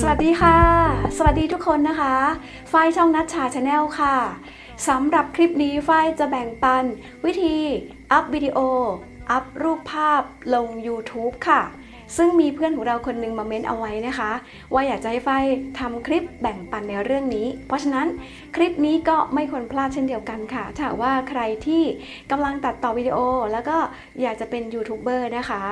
สวัสดีค่ะ สวัสดีทุกคนนะคะ ฝ้ายช่องนัชชาชาแนลค่ะ สำหรับคลิปนี้ฝ้ายจะแบ่งปัน วิธีอัพวิดีโอ อัพรูปภาพลง YouTube ค่ะ ซึ่งมีเพื่อนของเราคนหนึงมาเม้นเอาไว้นะคะ ว่าอยากจะให้ฝ้ายทำคลิปแบ่งปันในเรื่องนี้ เพราะฉะนั้นคลิปนี้ก็ไม่ควรพลาดเช่นเดียวกันค่ะถ้าว่าใครที่กำลังตัดต่อวิดีโอ แล้วก็อยากจะเป็นยูทูบเบอร์นะคะ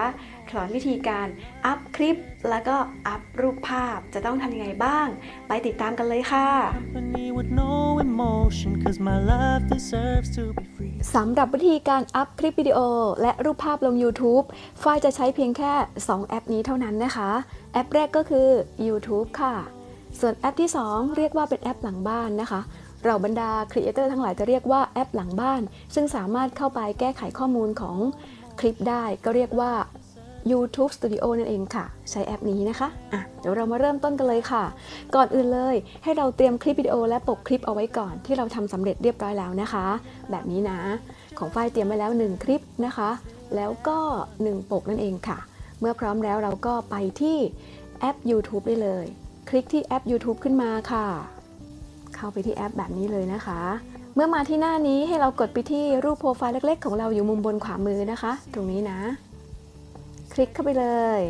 สอนวิธีการอัพคลิป แล้วก็อัพรูปภาพจะต้องทำยังไงบ้าง ไปติดตามกันเลยค่ะ company with no emotion, cause my love deserves to be free. สำหรับวิธีการอัพคลิปวิดีโอ และรูปภาพลง YouTube ฝ้ายจะใช้เพียงแค่ 2 แอปนี้เท่านั้นนะคะ แอปแรกก็คือ YouTube ค่ะ ส่วนแอปที่ 2 เรียกว่าเป็นแอปหลังบ้านนะคะเราบรรดาครีเอเตอร์ทั้งหลายจะเรียกว่าแอปหลังบ้าน ซึ่งสามารถเข้าไปแก้ไขข้อมูลของคลิปได้ก็เรียกว่า YouTube Studio นั่นเองค่ะ ใช้แอปนี้นะคะอะเดี๋ยวเรามาเริ่มต้นกันเลยค่ะ ก่อนอื่นเลยให้เราเตรียมคลิปวิดีโอและปกคลิปเอาไว้ก่อนที่เราทำสำเร็จเรียบร้อยแล้วนะคะ แบบนี้นะ ของฝ้ายเตรียมไว้แล้ว 1 คลิปนะคะ แล้วก็ 1 ปกนั่นเองค่ะ เมื่อพร้อมแล้วเราก็ไปที่แอป YouTube ได้เลย คลิกที่แอป YouTube ขึ้นมาค่ะ เข้าไปที่แอปแบบนี้เลยนะคะเมื่อมาที่หน้านี้ให้เรากดไปที่รูปโปรไฟล์เล็ก ๆ ของเราอยู่มุมบนขวามือนะคะ ตรงนี้นะ คลิกเข้าไปเลย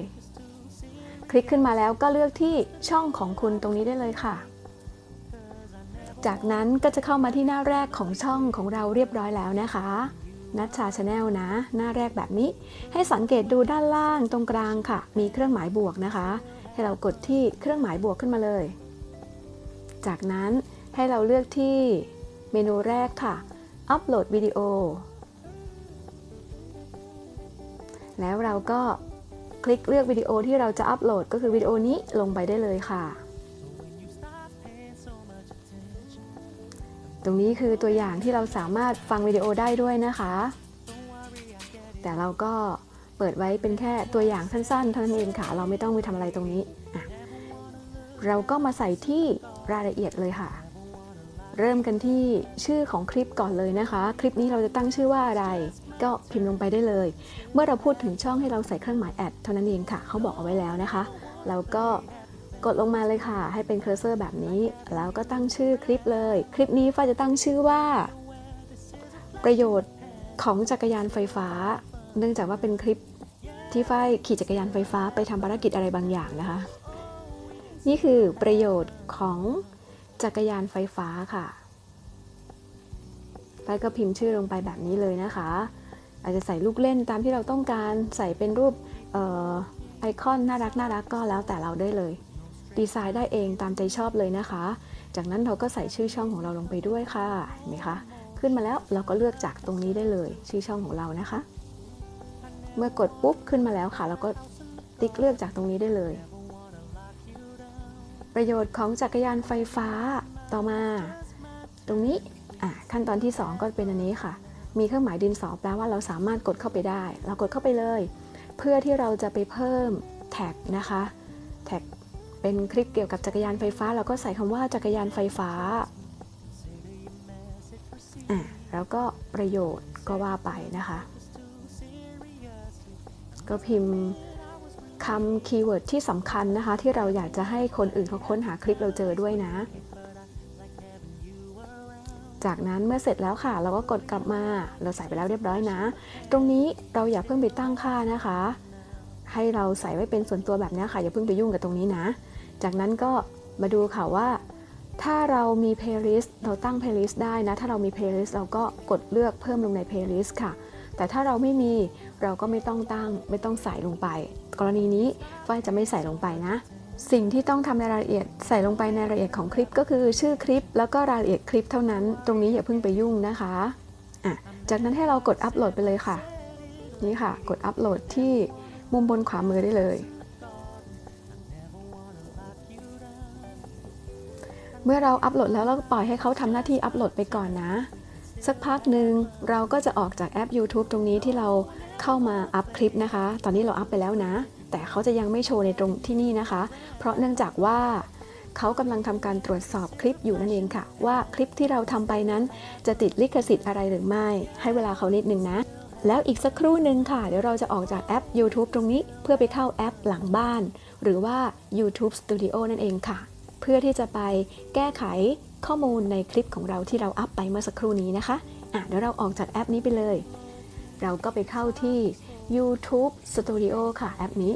คลิกขึ้นมาแล้วก็เลือกที่ช่องของคุณตรงนี้ได้เลยค่ะ จากนั้นก็จะเข้ามาที่หน้าแรกของช่องของเราเรียบร้อยแล้วนะคะนัชชาชาแนลนะ หน้าแรกแบบนี้ ให้สังเกตดูด้านล่างตรงกลางค่ะ มีเครื่องหมายบวกนะคะ ให้เรากดที่เครื่องหมายบวกขึ้นมาเลย จากนั้นให้เราเลือกที่เมนูแรกค่ะ อัปโหลดวิดีโอ แล้วเราก็คลิกเลือกวิดีโอที่เราจะอัปโหลดก็คือวิดีโอนี้ลงไปได้เลยค่ะ ตรงนี้คือตัวอย่างที่เราสามารถฟังวิดีโอได้ด้วยนะคะ แต่เราก็เปิดไว้เป็นแค่ตัวอย่างสั้นๆเท่านั้นเองค่ะ เราไม่ต้องไปทำอะไรตรงนี้ เราก็มาใส่ที่รายละเอียดเลยค่ะ เริ่มกันที่ชื่อของคลิปก่อนเลยนะคะ คลิปนี้เราจะตั้งชื่อว่าอะไร ก็พิมพ์ลงไปได้เลย เมื่อเราพูดถึงช่องให้เราใส่เครื่องหมายแอดเท่านั้นเองค่ะ เขาบอกเอาไว้แล้วนะคะเราก็กดลงมาเลยค่ะ ให้เป็นเคอร์เซอร์แบบนี้ แล้วก็ตั้งชื่อคลิปเลย คลิปนี้ฟ้าจะตั้งชื่อว่า ประโยชน์ของจักรยานไฟฟ้า เนื่องจากว่าเป็นคลิปที่ฝ้ายขี่จักรยานไฟฟ้าไปทำภารกิจอะไรบางอย่างนะคะ นี่คือประโยชน์ของจักรยานไฟฟ้าค่ะฝ้ายก็พิมพ์ชื่อลงไปแบบนี้เลยนะคะ อาจจะใส่ลูกเล่นตามที่เราต้องการใส่เป็นรูปออไอคอนน่ารักน่ารักก็แล้วแต่เราได้เลย ดีไซน์ได้เองตามใจชอบเลยนะคะ จากนั้นเราก็ใส่ชื่อช่องของเราลงไปด้วยค่ะเห็นไหมคะขึ้นมาแล้วเราก็เลือกจากตรงนี้ได้เลย ชื่อช่องของเรานะคะ เมื่อกดปุ๊บขึ้นมาแล้วค่ะ เราก็ติ๊กเลือกจากตรงนี้ได้เลย ประโยชน์ของจักรยานไฟฟ้าต่อมา ตรงนี้ขั้นตอนที่ 2 ก็เป็นอันนี้ค่ะ มีเครื่องหมายดินสอแปลว่าเราสามารถกดเข้าไปได้ เรากดเข้าไปเลย เพื่อที่เราจะไปเพิ่มแท็กนะคะแท็กเป็นคลิปเกี่ยวกับจักรยานไฟฟ้า เราก็ใส่คำว่าจักรยานไฟฟ้าอะแล้วก็ประโยชน์ก็ว่าไปนะคะ ก็พิมพ์คำคีย์เวิร์ดที่สำคัญนะคะ ที่เราอยากจะให้คนอื่นเขาค้นหาคลิปเราเจอด้วยนะ จากนั้นเมื่อเสร็จแล้วค่ะ เราก็กดกลับมา เราใส่ไปแล้วเรียบร้อยนะ ตรงนี้เราอย่าเพิ่งไปตั้งค่านะคะ ให้เราใส่ไว้เป็นส่วนตัวแบบนี้ค่ะ อย่าเพิ่งไปยุ่งกับตรงนี้นะ จากนั้นก็มาดูค่ะว่า ถ้าเรามี playlist เราตั้ง playlist ได้นะ ถ้าเรามี playlist เราก็กดเลือกเพิ่มลงใน playlist ค่ะ แต่ถ้าเราไม่มีเราก็ไม่ต้องตั้งไม่ต้องใส่ลงไป กรณีนี้ฝ้ายจะไม่ใส่ลงไปนะ สิ่งที่ต้องทำในรายละเอียดใส่ลงไปในรายละเอียดของคลิปก็คือชื่อคลิป แล้วก็รายละเอียดคลิปเท่านั้น ตรงนี้อย่าเพิ่งไปยุ่งนะคะอะจากนั้นให้เรากดอัปโหลดไปเลยค่ะ นี่ค่ะ กดอัปโหลดที่มุมบนขวามือได้เลย เมื่อเราอัปโหลดแล้วเราก็ปล่อยให้เขาทำหน้าที่อัปโหลดไปก่อนนะ สักพักหนึ่งเราก็จะออกจากแอป YouTube ตรงนี้ที่เราเข้ามาอัพคลิปนะคะ ตอนนี้เราอัพไปแล้วนะ แต่เขาจะยังไม่โชว์ในตรงที่นี่นะคะ เพราะเนื่องจากว่าเขากำลังทำการตรวจสอบคลิปอยู่นั่นเองค่ะ ว่าคลิปที่เราทำไปนั้นจะติดลิขสิทธิ์อะไรหรือไม่ ให้เวลาเขานิดนึงนะ แล้วอีกสักครู่หนึ่งค่ะ เดี๋ยวเราจะออกจากแอป YouTube ตรงนี้เพื่อไปเข้าแอปหลังบ้าน หรือว่า YouTube Studio นั่นเองค่ะ เพื่อที่จะไปแก้ไขข้อมูลในคลิปของเราที่เราอัพไปเมื่อสักครู่นี้นะคะอะเดี๋ยวเราออกจากแอปนี้ไปเลย เราก็ไปเข้าที่ YouTube Studio ค่ะ แอปนี้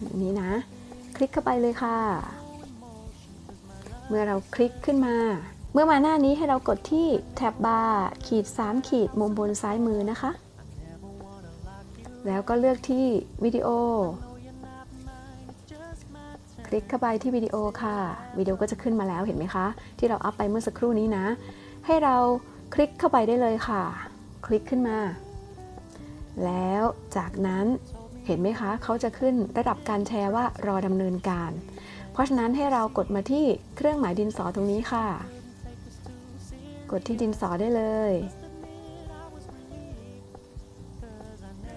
แบบนี้นะ คลิกเข้าไปเลยค่ะ เมื่อเราคลิกขึ้นมา เมื่อมาหน้านี้ให้เรากดที่แท็บบาร์ขีด 3 ขีดมุมบนซ้ายมือนะคะ แล้วก็เลือกที่วิดีโอ คลิกเข้าไปที่วิดีโอค่ะวิดีโอก็จะขึ้นมาแล้วเห็นไหมคะ ที่เราอัพไปเมื่อสักครู่นี้นะ ให้เราคลิกเข้าไปได้เลยค่ะ คลิกขึ้นมา แล้วจากนั้นเห็นไหมคะ เขาจะขึ้นระดับการแชร์ว่ารอดำเนินการ เพราะฉะนั้นให้เรากดมาที่เครื่องหมายดินสอตรงนี้ค่ะ กดที่ดินสอได้เลย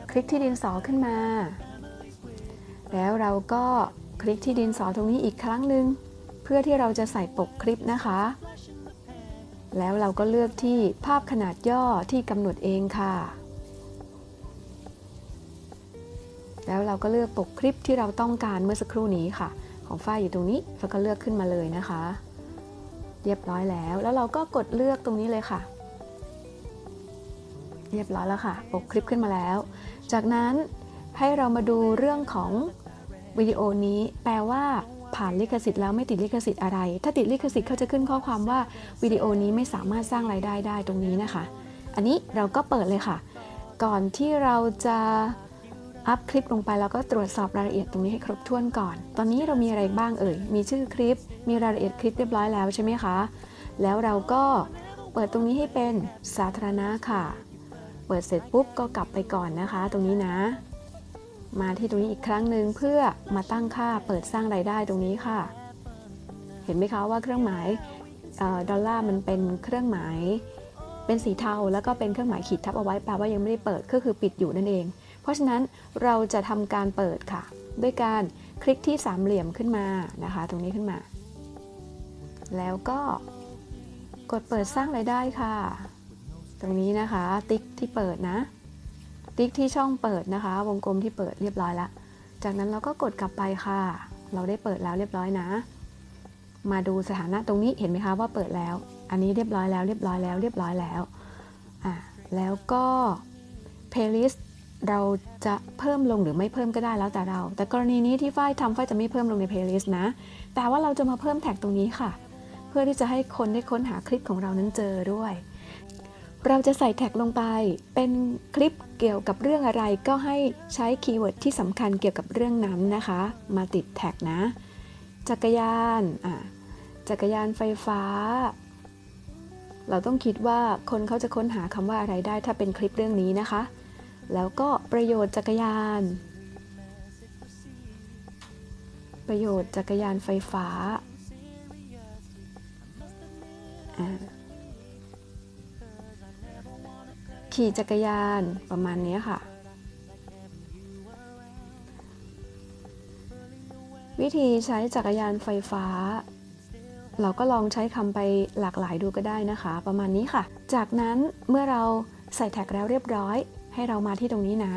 คลิกที่ดินสอขึ้นมา แล้วเราก็คลิกที่ดินสอตรงนี้อีกครั้งหนึ่งเพื่อที่เราจะใส่ปกคลิปนะคะ แล้วเราก็เลือกที่ภาพขนาดย่อที่กำหนดเองค่ะ แล้วเราก็เลือกปกคลิปที่เราต้องการเมื่อสักครู่นี้ค่ะ ของฝ้ายอยู่ตรงนี้แล้วก็เลือกขึ้นมาเลยนะคะ เรียบร้อยแล้ว แล้วเราก็กดเลือกตรงนี้เลยค่ะ เรียบร้อยแล้วค่ะ ปกคลิปขึ้นมาแล้ว จากนั้นให้เรามาดูเรื่องของวิดีโอนี้ แปลว่าผ่านลิขสิทธิ์แล้วไม่ติดลิขสิทธิ์อะไร ถ้าติดลิขสิทธิ์เขาจะขึ้นข้อความว่าวิดีโอนี้ไม่สามารถสร้างรายได้ได้ตรงนี้นะคะ อันนี้เราก็เปิดเลยค่ะ ก่อนที่เราจะ อัพคลิปลงไปเราก็ตรวจสอบรายละเอียดตรงนี้ให้ครบถ้วนก่อน ตอนนี้เรามีอะไรบ้างเอ่ย มีชื่อคลิป มีรายละเอียดคลิปเรียบร้อยแล้วใช่ไหมคะ แล้วเราก็เปิดตรงนี้ให้เป็นสาธารณะค่ะ เปิดเสร็จปุ๊บก็กลับไปก่อนนะคะ ตรงนี้นะ มาที่ตรงนี้อีกครั้งหนึ่งเพื่อมาตั้งค่าเปิดสร้างรายได้ตรงนี้ค่ะ เห็นไหมคะว่าเครื่องหมายออดอลลาร์มันเป็นเครื่องหมายเป็นสีเทาแล้วก็เป็นเครื่องหมายขีดทับเอาไว้แปลว่ายังไม่ได้เปิดก็คือปิดอยู่นั่นเอง ราะฉะนั้นเราจะทำการเปิดค่ะ ด้วยการคลิกที่สามเหลี่ยมขึ้นมานะคะ ตรงนี้ขึ้นมา แล้วก็กดเปิดสร้างรายได้ค่ะ ตรงนี้นะคะ ติ๊กที่เปิดนะ ติ๊กที่ช่องเปิดนะคะ วงกลมที่เปิดเรียบร้อยแล้วจากนั้นเราก็กดกลับไปค่ะ เราได้เปิดแล้วเรียบร้อยนะ มาดูสถานะตรงนี้เห็นไหมคะว่าเปิดแล้ว อันนี้เรียบร้อยแล้วเรียบร้อยแล้วเรียบร้อยแล้วอะแล้วก็ playlist เราจะเพิ่มลงหรือไม่เพิ่มก็ได้แล้วแต่เรา แต่กรณีนี้ที่ฝ้ายทำฝ้ายจะไม่เพิ่มลงใน playlist นะ แต่ว่าเราจะมาเพิ่มแท็กตรงนี้ค่ะ เพื่อที่จะให้คนได้ค้นหาคลิปของเรานั้นเจอด้วย เราจะใส่แท็กลงไป เป็นคลิปเกี่ยวกับเรื่องอะไรก็ให้ใช้คีย์เวิร์ดที่สำคัญเกี่ยวกับเรื่องนั้นนะคะ มาติดแท็กนะ จักรยานอะจักรยานไฟฟ้า เราต้องคิดว่าคนเขาจะค้นหาคำว่าอะไรได้ถ้าเป็นคลิปเรื่องนี้นะคะ แล้วก็ประโยชน์จักรยาน ประโยชน์จักรยานไฟฟ้า ขี่จักรยานประมาณนี้ค่ะ วิธีใช้จักรยานไฟฟ้า เราก็ลองใช้คำไปหลากหลายดูก็ได้นะคะ ประมาณนี้ค่ะ จากนั้นเมื่อเราใส่แท็กแล้วเรียบร้อย ให้เรามาที่ตรงนี้นะ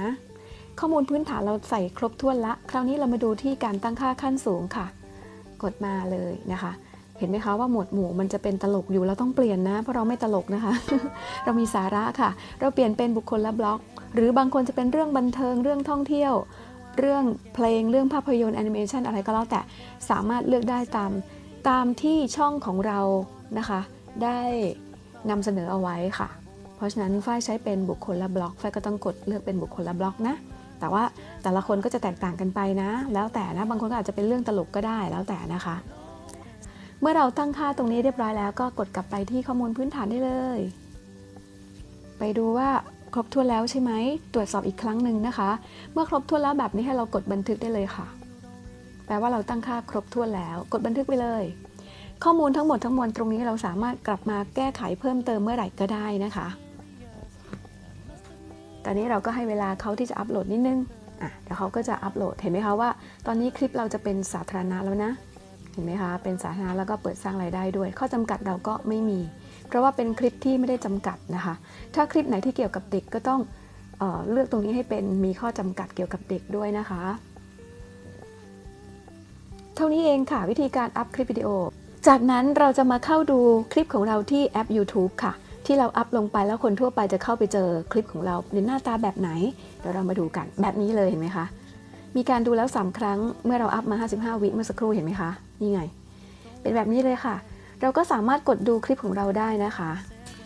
ข้อมูลพื้นฐานเราใส่ครบถ้วนละ คราวนี้เรามาดูที่การตั้งค่าขั้นสูงค่ะ กดมาเลยนะคะ เห็นไหมคะว่าหมวดหมู่มันจะเป็นตลกอยู่เราต้องเปลี่ยนนะ เพราะเราไม่ตลกนะคะ เรามีสาระค่ะ เราเปลี่ยนเป็นบุคคลละบล็อก หรือบางคนจะเป็นเรื่องบันเทิงเรื่องท่องเที่ยว เรื่องเพลงเรื่องภาพยนตร์แอนิเมชันอะไรก็แล้วแต่สามารถเลือกได้ตามตามที่ช่องของเรานะคะ ได้นำเสนอเอาไว้ค่ะ เพราะฉะนั้นฝ้ายใช้เป็นบุคคลละบล็อกฝ้ายก็ต้องกดเลือกเป็นบุคคลละบล็อกนะ แต่ว่าแต่ละคนก็จะแตกต่างกันไปนะ แล้วแต่นะบางคนก็อาจจะเป็นเรื่องตลกก็ได้แล้วแต่นะคะ เมื่อเราตั้งค่าตรงนี้เรียบร้อยแล้วก็กดกลับไปที่ข้อมูลพื้นฐานได้เลย ไปดูว่าครบถ้วนแล้วใช่ไหม ตรวจสอบอีกครั้งหนึ่งนะคะ เมื่อครบถ้วนแล้วแบบนี้ให้เรากดบันทึกได้เลยค่ะ แปลว่าเราตั้งค่าครบถ้วนแล้ว กดบันทึกไปเลย ข้อมูลทั้งหมดทั้งมวลตรงนี้เราสามารถกลับมาแก้ไขเพิ่มเติมเมื่อไหร่ก็ได้นะคะ ตอนนี้เราก็ให้เวลาเขาที่จะอัปโหลดนิดนึงอะเดี๋ยวเขาก็จะอัปโหลด เห็นไหมคะว่า ตอนนี้คลิปเราจะเป็นสาธารณะแล้วนะ เห็นไหมคะ เป็นสาธารณะแล้วก็เปิดสร้างรายได้ด้วย ข้อจำกัดเราก็ไม่มี เพราะว่าเป็นคลิปที่ไม่ได้จำกัดนะคะ ถ้าคลิปไหนที่เกี่ยวกับเด็กก็ต้องเออเลือกตรงนี้ให้เป็นมีข้อจำกัดเกี่ยวกับเด็กด้วยนะคะ เท่านี้เองค่ะวิธีการอัพคลิปวิดีโอ จากนั้นเราจะมาเข้าดูคลิปของเราที่แอป YouTube ค่ะ ที่เราอัพลงไปแล้วคนทั่วไปจะเข้าไปเจอคลิปของเราในหน้าตาแบบไหน เดี๋ยวเรามาดูกันแบบนี้เลยเห็นไหมคะมีการดูแล้ว 3 ครั้งเมื่อเราอัพมา 55 วิเมื่อสักครู่เห็นไหมคะนี่ไง เป็นแบบนี้เลยค่ะ เราก็สามารถกดดูคลิปของเราได้นะคะ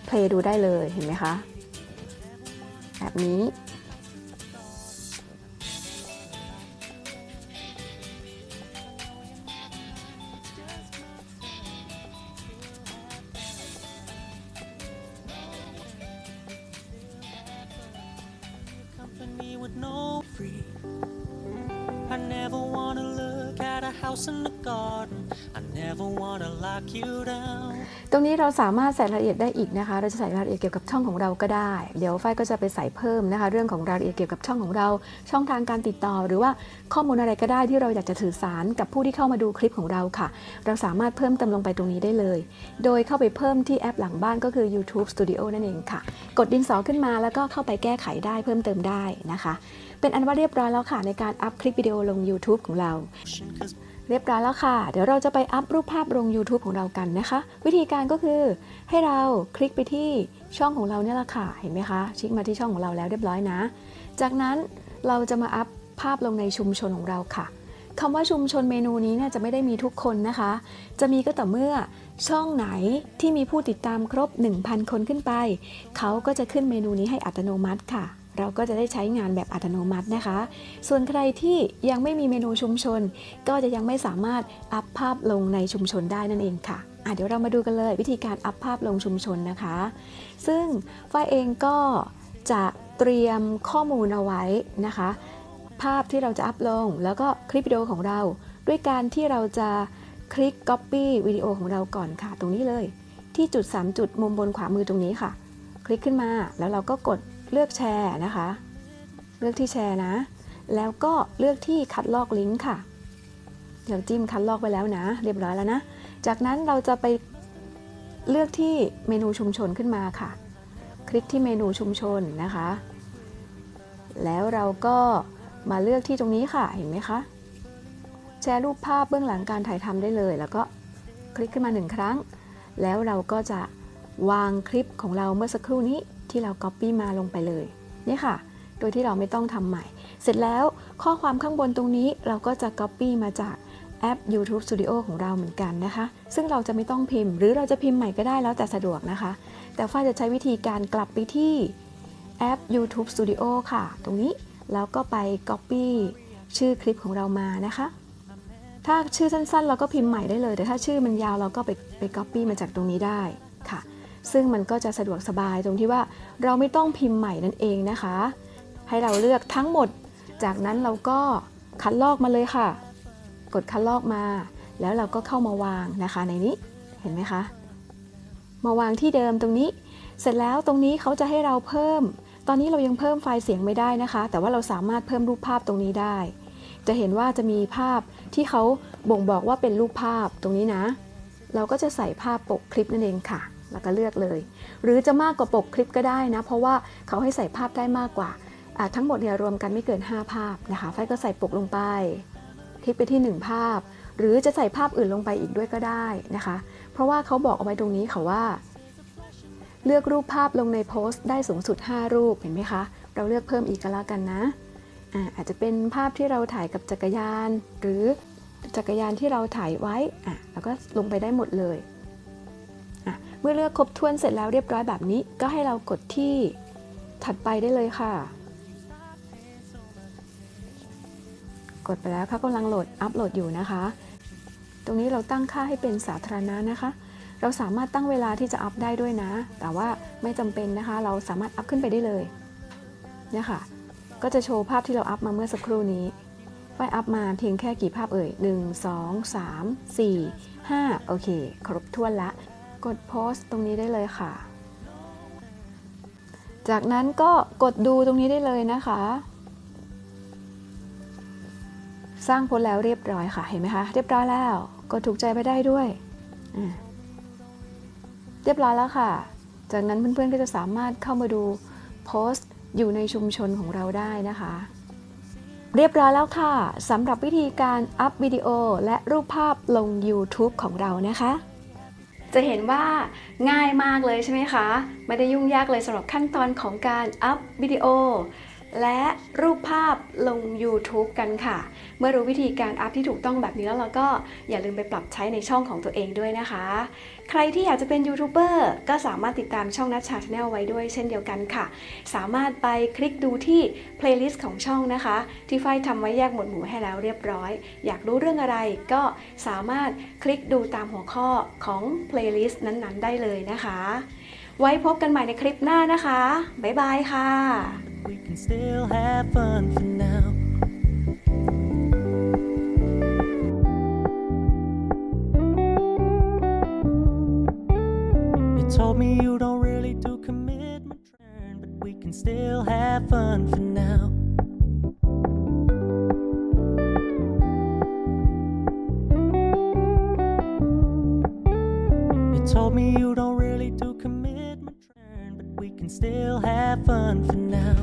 เพลย์ดูได้เลยเห็นไหมคะแบบนี้ ตรงนี้เราสามารถใส่รายละเอียดได้อีกนะคะ เราจะใส่รายละเอียดเกี่ยวกับช่องของเราก็ได้ เดี๋ยวฝ้ายก็จะไปใส่เพิ่มนะคะ เรื่องของรายละเอียดเกี่ยวกับช่องของเรา ช่องทางการติดต่อ หรือว่าข้อมูลอะไรก็ได้ที่เราอยากจะสื่อสารกับผู้ที่เข้ามาดูคลิปของเราค่ะ เราสามารถเพิ่มเติมลงไปตรงนี้ได้เลย โดยเข้าไปเพิ่มที่แอปหลังบ้านก็คือ YouTube Studio นั่นเองค่ะ กดดินสอขึ้นมาแล้วก็เข้าไปแก้ไขได้เพิ่มเติมได้นะคะ เป็นอันว่าเรียบร้อยแล้วค่ะในการอัพคลิปวิดีโอลง YouTube ของเรา เรียบร้อยแล้วค่ะ เดี๋ยวเราจะไปอัพรูปภาพลง YouTube ของเรากันนะคะ วิธีการก็คือให้เราคลิกไปที่ช่องของเราเนี่ยละค่ะ เห็นไหมคะชิคมาที่ช่องของเราแล้วเรียบร้อยนะ จากนั้นเราจะมาอัพภาพลงในชุมชนของเราค่ะคำว่าชุมชนเมนูนี้เนี่ยจะไม่ได้มีทุกคนนะคะ จะมีก็ต่อเมื่อช่องไหนที่มีผู้ติดตามครบ 1,000 คนขึ้นไป เขาก็จะขึ้นเมนูนี้ให้อัตโนมัติค่ะ เราก็จะได้ใช้งานแบบอัตโนมัตินะคะ ส่วนใครที่ยังไม่มีเมนูชุมชน ก็จะยังไม่สามารถอัพภาพลงในชุมชนได้นั่นเองค่ะเดี๋ยวเรามาดูกันเลยวิธีการอัพภาพลงชุมชนนะคะ ซึ่งฝ้ายเองก็จะเตรียมข้อมูลเอาไว้นะคะ ภาพที่เราจะอัพลง แล้วก็คลิปวิดีโอของเรา ด้วยการที่เราจะคลิก Copy วิดีโอของเราก่อนค่ะ ตรงนี้เลย ที่จุด 3 จุดมุมบนขวามือตรงนี้ค่ะ คลิกขึ้นมาแล้วเราก็กด เลือกแชร์นะคะ เลือกที่แชร์นะ แล้วก็เลือกที่คัดลอกลิงก์ค่ะเดี๋ยวจิ้มคัดลอกไปแล้วนะ เรียบร้อยแล้วนะ จากนั้นเราจะไปเลือกที่เมนูชุมชนขึ้นมาค่ะ คลิกที่เมนูชุมชนนะคะ แล้วเราก็มาเลือกที่ตรงนี้ค่ะเห็นไหมคะแชร์รูปภาพเบื้องหลังการถ่ายทำได้เลย แล้วก็คลิกขึ้นมาหนึ่งครั้ง แล้วเราก็จะวางคลิปของเราเมื่อสักครู่นี้ ที่เรา Copy มาลงไปเลยนี่ค่ะ โดยที่เราไม่ต้องทำใหม่ เสร็จแล้วข้อความข้างบนตรงนี้เราก็จะ Copy มาจากแอป YouTube Studio ของเราเหมือนกันนะคะ ซึ่งเราจะไม่ต้องพิมพ์ หรือเราจะพิมพ์ใหม่ก็ได้แล้วแต่สะดวกนะคะ แต่ฝ้าจะใช้วิธีการกลับไปที่แอป YouTube Studio ค่ะ ตรงนี้แล้วก็ไป Copy ชื่อคลิปของเรามานะคะ ถ้าชื่อสั้นๆ เราก็พิมพ์ใหม่ได้เลย แต่ถ้าชื่อมันยาวเราก็ไปไป Copy มาจากตรงนี้ได้ค่ะ ซึ่งมันก็จะสะดวกสบายตรงที่ว่าเราไม่ต้องพิมพ์ใหม่นั่นเองนะคะ ให้เราเลือกทั้งหมด จากนั้นเราก็คัดลอกมาเลยค่ะ กดคัดลอกมา แล้วเราก็เข้ามาวางนะคะในนี้เห็นไหมคะ มาวางที่เดิมตรงนี้ เสร็จแล้วตรงนี้เขาจะให้เราเพิ่ม ตอนนี้เรายังเพิ่มไฟล์เสียงไม่ได้นะคะ แต่ว่าเราสามารถเพิ่มรูปภาพตรงนี้ได้ จะเห็นว่าจะมีภาพที่เขาบ่งบอกว่าเป็นรูปภาพตรงนี้นะ เราก็จะใส่ภาพปกคลิปนั่นเองค่ะ แล้วก็เลือกเลย หรือจะมากกว่าปกคลิปก็ได้นะ เพราะว่าเขาให้ใส่ภาพได้มากกว่า ทั้งหมดเนี่ยรวมกันไม่เกิน 5 ภาพนะคะ ไฟก็ใส่ปกลงไป คลิกไปที่ 1 ภาพ หรือจะใส่ภาพอื่นลงไปอีกด้วยก็ได้นะคะ เพราะว่าเขาบอกเอาไว้ตรงนี้ค่ะว่า เลือกรูปภาพลงในโพสต์ได้สูงสุด 5 รูปเห็นไหมคะ เราเลือกเพิ่มอีกก็แล้วกันนะอาจจะเป็นภาพที่เราถ่ายกับจักรยาน หรือจักรยานที่เราถ่ายไว้อะแล้วก็ลงไปได้หมดเลย เมื่อเลือกครบถ้วนเสร็จแล้วเรียบร้อยแบบนี้ ก็ให้เรากดที่ถัดไปได้เลยค่ะ กดไปแล้วเขากำลังโหลดอัปโหลดอยู่นะคะ ตรงนี้เราตั้งค่าให้เป็นสาธารณะนะคะ เราสามารถตั้งเวลาที่จะอัพได้ด้วยนะ แต่ว่าไม่จำเป็นนะคะ เราสามารถอัพขึ้นไปได้เลยเนี่ยค่ะ ก็จะโชว์ภาพที่เราอัพมาเมื่อสักครู่นี้ไฟอัพมาเพียงแค่กี่ภาพเอ่ย 1 2 3 4 5 โอเค ครบถ้วนละ กดโพสต์ตรงนี้ได้เลยค่ะ จากนั้นก็กดดูตรงนี้ได้เลยนะคะ สร้างโพสแล้วเรียบร้อยค่ะ เห็นไหมคะ เรียบร้อยแล้ว กดถูกใจไปได้ด้วย เรียบร้อยแล้วค่ะ จากนั้นเพื่อนๆก็จะสามารถเข้ามาดูโพสต์อยู่ในชุมชนของเราได้นะคะ เรียบร้อยแล้วค่ะสำหรับวิธีการอัพวิดีโอและรูปภาพลง YouTube ของเรานะคะ จะเห็นว่าง่ายมากเลยใช่ไหมคะ ไม่ได้ยุ่งยากเลยสำหรับขั้นตอนของการอัพวิดีโอ และรูปภาพลง YouTube กันค่ะ เมื่อรู้วิธีการอัพที่ถูกต้องแบบนี้แล้วเราก็อย่าลืมไปปรับใช้ในช่องของตัวเองด้วยนะคะ ใครที่อยากจะเป็นยูทูบเบอร์ก็สามารถติดตามช่องนัชชาชาแนลไว้ด้วยเช่นเดียวกันค่ะ สามารถไปคลิกดูที่ playlist ของช่องนะคะ ที่ฝ้ายทำไว้แยกหมวดหมู่ให้แล้วเรียบร้อย อยากรู้เรื่องอะไรก็สามารถคลิกดูตามหัวข้อของ playlist นั้นๆ ได้เลยนะคะ ไว้พบกันใหม่ในคลิปหน้านะคะ บ๊ายบายค่ะ We can still have fun for now. You told me you don't really do commitment, but we can still have fun for now. Can still have fun for now.